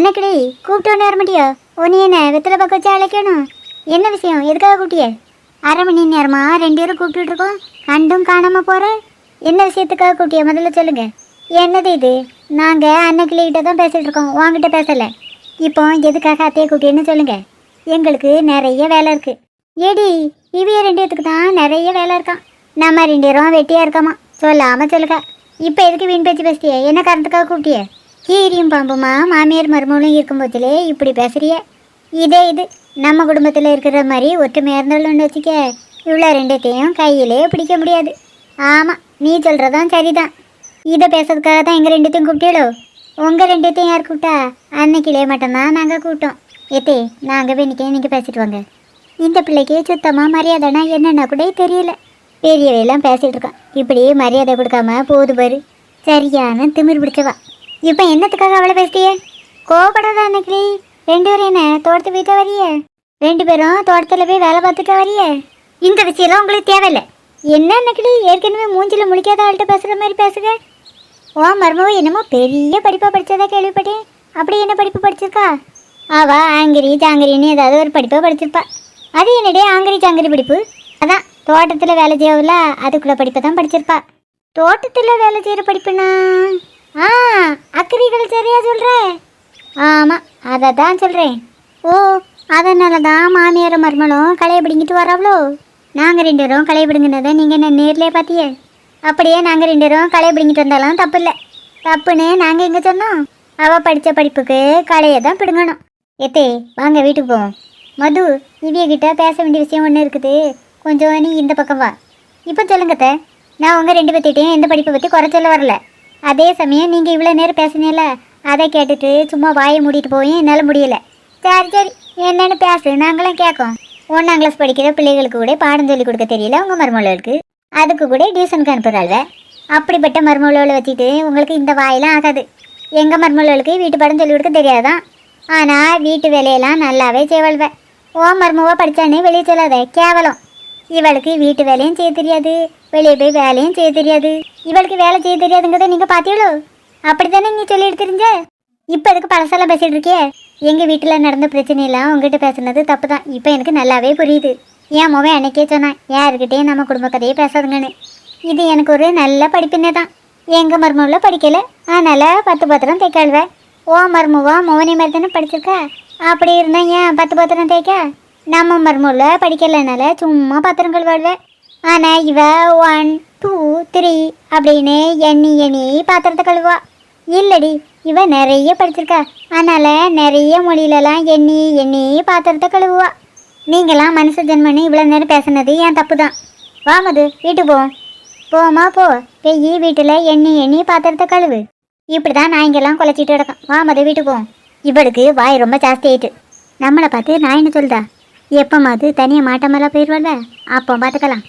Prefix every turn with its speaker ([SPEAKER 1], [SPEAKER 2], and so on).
[SPEAKER 1] அன்னக்கிடி கூப்பிட்டு ஒன்று வர முடியோ ஒன்று என்ன வெத்தலை பக்கம் வச்சு அழைக்கணும்? என்ன விஷயம்? எதுக்காக கூட்டிய அரை மணி நேரமா ரெண்டு பேரும் கூப்பிட்டுட்டு இருக்கோம். கண்டும் காணாமல் போகிற என்ன விஷயத்துக்காக கூட்டிய முதல்ல சொல்லுங்க. என்னது இது? நாங்கள் அன்னக்கிளிகிட்ட தான் பேசிகிட்டு இருக்கோம். உங்ககிட்ட பேசலை. இப்போ எதுக்காக அத்தையை கூட்டியன்னு சொல்லுங்கள் எங்களுக்கு நிறைய வேலை இருக்குது ஏடி இவிய ரெண்டு பேத்துக்கு தான் நிறைய வேலை இருக்கான் நம்ம ரெண்டு பேரும் வெட்டியாக இருக்கோமா? சொல்லாமல் சொல்லுங்க. இப்போ எதுக்கு வீண் பேச்சு பேசிட்டியே? என்ன காரணத்துக்காக கூப்பிட்டிய? கீரியும் பாம்புமா மாமியார் மருமகளும் இருக்கும்போதிலே இப்படி பேசுறிய? இதே இது நம்ம குடும்பத்தில் இருக்கிற மாதிரி ஒற்றுமையாக இருந்தாலும் வச்சுக்க இவ்வளோ ரெண்டுத்தையும் கையிலே பிடிக்க முடியாது. ஆமாம் நீ சொல்கிறதான் சரிதான். இதை பேசுறதுக்காக தான் எங்கள் ரெண்டுத்தையும் கூப்பிட்டீங்களோ உங்கள் ரெண்டுத்தையும் யார் கூப்பிட்டா? அன்னைக்கிலே மட்டும்தான் நாங்கள் கூப்பிட்டோம். எத்தே நாங்கள் வேணிக்கே நீங்கள் பேசிட்டு வாங்க. இந்த பிள்ளைக்கு சுத்தமாக மரியாதைனா என்னென்ன கூட தெரியல. பெரியவையெல்லாம் பேசிகிட்டு இருக்கான். இப்படி மரியாதை கொடுக்காம போகுது பாரு. சரியான திமிர் பிடிச்சவா. இப்போ என்னத்துக்காக அவளை பேசிட்டியே கோபப்படாத அன்னைக்கு? ரெண்டு பேரும் என்ன தோட்டத்து போயிட்டு வரிய? ரெண்டு பேரும் தோட்டத்தில் போய் வேலை பார்த்துட்டு வரிய? இந்த விஷயம்லாம் உங்களுக்கு தேவையில்லை. என்ன அன்னைக்கு? ஏற்கனவே மூஞ்சில் முழிக்காத ஆள்கிட்ட பேசுகிற மாதிரி பேசுங்க ஓ மருமவ என்னமோ பெரிய படிப்பாக படித்ததா கேள்விப்பட்டேன். அப்படி என்ன படிப்பு படிச்சிருக்கா? ஆவா ஆங்கிரி ஜாங்கிரின்னு ஏதாவது ஒரு படிப்பை படிச்சிருப்பா. அது என்னடே ஆங்கிரி ஜாங்கிரி படிப்பு. அதான் தோட்டத்தில் வேலை செய்யவில்ல அதுக்குள்ள படிப்பை தான் படிச்சிருப்பா. தோட்டத்தில் வேலை செய்கிற படிப்புனா ஆ அக்ரிகல்ச்சரையா சொல்கிற ஆமாம் அதை தான் சொல்கிறேன் ஓ அதனால தான் மாமியார் மருமலும் களையை பிடிங்கிட்டு வராவளோ? நாங்கள் ரெண்டு பேரும் களையை பிடுங்கினதை நீங்கள் என்ன நேர்லயே பார்த்தியே அப்படியே நாங்கள் ரெண்டு பேரும் களையை பிடுங்கிட்டு வந்தாலும் தப்பு இல்லை தப்புன்னு நாங்கள் எங்கே சொன்னோம்? அவள் படித்த படிப்புக்கு களையை தான் பிடுங்கணும். எத்தே வாங்க வீட்டுக்கு போவோம். மது இவிய கிட்ட பேச வேண்டிய விஷயம் ஒன்று இருக்குது. கொஞ்சம் நீ இந்த பக்கம் வா. இப்போ சொல்லுங்க. நான் உங்கள் ரெண்டு பேர்த்திட்டையும் எந்த படிப்பை பற்றி குறை சொல்ல வரல. அதே சமயம் நீங்கள் இவ்வளோ நேரம் பேசுனீல அதை கேட்டுட்டு சும்மா வாயை மூடிட்டு போய் என்னால் முடியல. சரி சரி என்னென்னு பேசு நாங்களும் கேட்கோம். ஒன்றாம் கிளாஸ் படிக்கிற பிள்ளைகளுக்கு கூட பாடம் சொல்லி கொடுக்க தெரியல உங்கள் மருமகளுக்கு. அதுக்கு கூட டியூஷனுக்கு அனுப்புகிறாள்வ அப்படிப்பட்ட மருமகளை வச்சுட்டு உங்களுக்கு இந்த வாயெல்லாம் ஆகாது. எங்கள் மருமகளுக்கு வீட்டு பாடம் சொல்லி கொடுக்க தெரியாதான். ஆனால் வீட்டு வேலையெல்லாம் நல்லாவே செய்வல்வ ஓ மருமவா படித்தானே வெளியே சொல்லாத கேவலம். இவளுக்கு வீட்டு வேலையும் செய்ய தெரியாது வெளியே போய் வேலையும் செய்ய தெரியாது. இவளுக்கு வேலை செய்ய தெரியாதுங்கிறத நீங்கள் பாத்தீங்களோ? அப்படித்தானே நீ சொல்லிட்டு தெரிஞ்ச இப்போ எதுக்கு பழசெல்லாம் பேசிட்டு இருக்கியே? எங்கள் வீட்டில் நடந்த பிரச்சனையெல்லாம் உங்ககிட்ட பேசுனது தப்பு தான் இப்போ எனக்கு நல்லாவே புரியுது. என் மொபைல் அன்னைக்கே சொன்னான் யாருக்கிட்டேயும் நம்ம குடும்ப கதையே பேசாதுங்கன்னு. இது எனக்கு ஒரு நல்ல படிப்பினே தான். எங்கள் மருமவில் படிக்கல. அதனால் பத்து பத்திரம் தைக்காளுவேன் ஓ மருமவா மோனி மாதிரி தானே படிச்சிருக்கா? அப்படி இருந்தா ஏன் பத்து பத்திரம் தேய்க்க? நம்ம மருமவில் படிக்கலைனால சும்மா பத்திரம் கழுவாடுவேன் ஆனால் இவ ஒன் டூ த்ரீ அப்படின்னு எண்ணி எண்ணி பாத்திரத்தை கழுவா. இல்லடி இவ நிறைய படிச்சிருக்கா. அதனால் நிறைய மொழியிலலாம் எண்ணி எண்ணி பாத்திரத்தை கழுவுவா. நீங்களாம் மனுஷ ஜென்மன்னு இவ்வளோ நேரம் பேசுனது என் தப்பு தான் வா மது வீட்டுக்கு போவோம் போமா போ. பெய்யி வீட்டில் எண்ணி எண்ணி பாத்திரத்தை கழுவு. இப்படி தான் நாய்ங்கெல்லாம் குலைச்சிட்டு கிடக்கும் வா மது வீட்டுக்கு போவோம் இவளுக்கு வாய் ரொம்ப ஜாஸ்தி ஆயிட்டு. நம்மளை பார்த்து நான் என்ன சொல்லுதா எப்போ மாது தனியாக மாட்டமெல்லாம் போயிடுவாள்ல அப்போ பார்த்துக்கலாம்